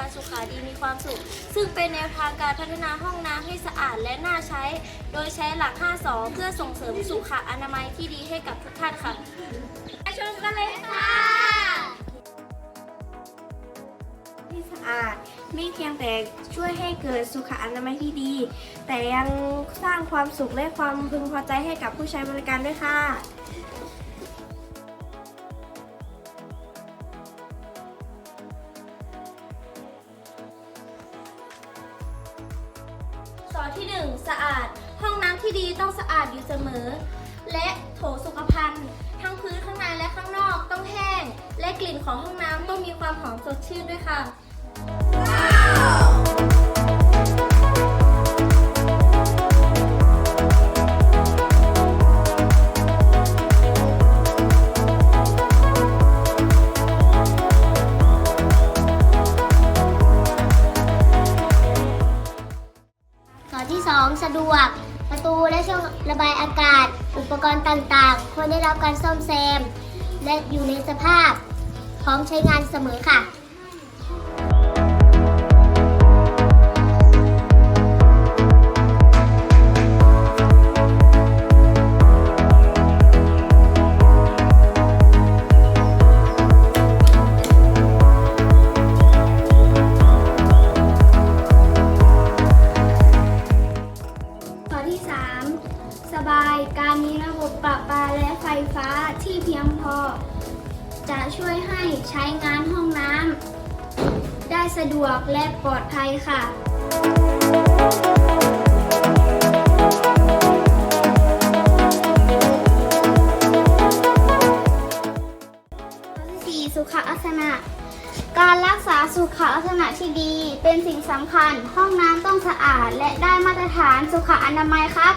การสุขาดีมีความสุข ซึ่งเป็นแนวทางการพัฒนาห้องน้ำให้สะอาดและน่าใช้ โดยใช้หลัก 52 เพื่อส่งเสริมสุขอนามัยที่ดีให้กับทุกท่านค่ะไปชมกันเลยค่ะที่สะอาดไม่เพียงแต่ช่วยให้เกิดสุขอนามัยที่ดี แต่ยังสร้างความสุขและความพึงพอใจให้กับผู้ใช้บริการด้วยค่ะ ที่ 1 สะอาด ห้องน้ำที่ดีต้องสะอาดอยู่เสมอ และโถสุขภัณฑ์ ทั้งพื้นข้างในและข้างนอกต้องแห้ง และกลิ่นของห้องน้ำต้องมีความหอมสดชื่นด้วยค่ะ Wow! 2 สะดวก ประตูและช่องระบายอากาศ อุปกรณ์ต่างๆ ควรได้รับการซ่อมแซม และอยู่ในสภาพ พร้อมใช้งานเสมอค่ะ ปาและไฟฟ้าที่เพียงพอ จะช่วยให้ใช้งานห้องน้ำได้สะดวกและปลอดภัยค่ะสี่สุขลักษณะ การรักษาสุขลักษณะที่ดีเป็นสิ่งสำคัญ ห้องน้ำต้องสะอาดและได้มาตรฐานสุขอนามัยครับ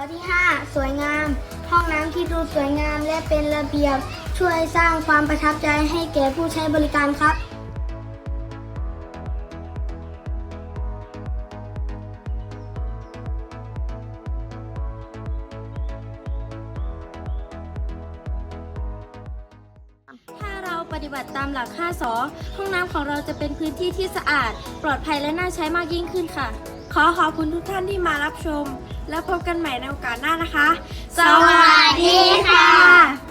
อที่ 5 สวยงาม ห้องน้ำที่ดูสวยงามและเป็นระเบียบ ช่วยสร้างความประทับใจให้แก่ผู้ใช้บริการครับถ้าเราปฏิบัติตามหลัก 5 สอห้องน้ำของเราจะเป็นพื้นที่ที่สะอาด ปลอดภัยและน่าใช้มากยิ่งขึ้นค่ะ ขอขอบคุณทุกท่านที่มารับชม แล้วพบกันใหม่ในโอกาสหน้านะคะ สวัสดีค่ะ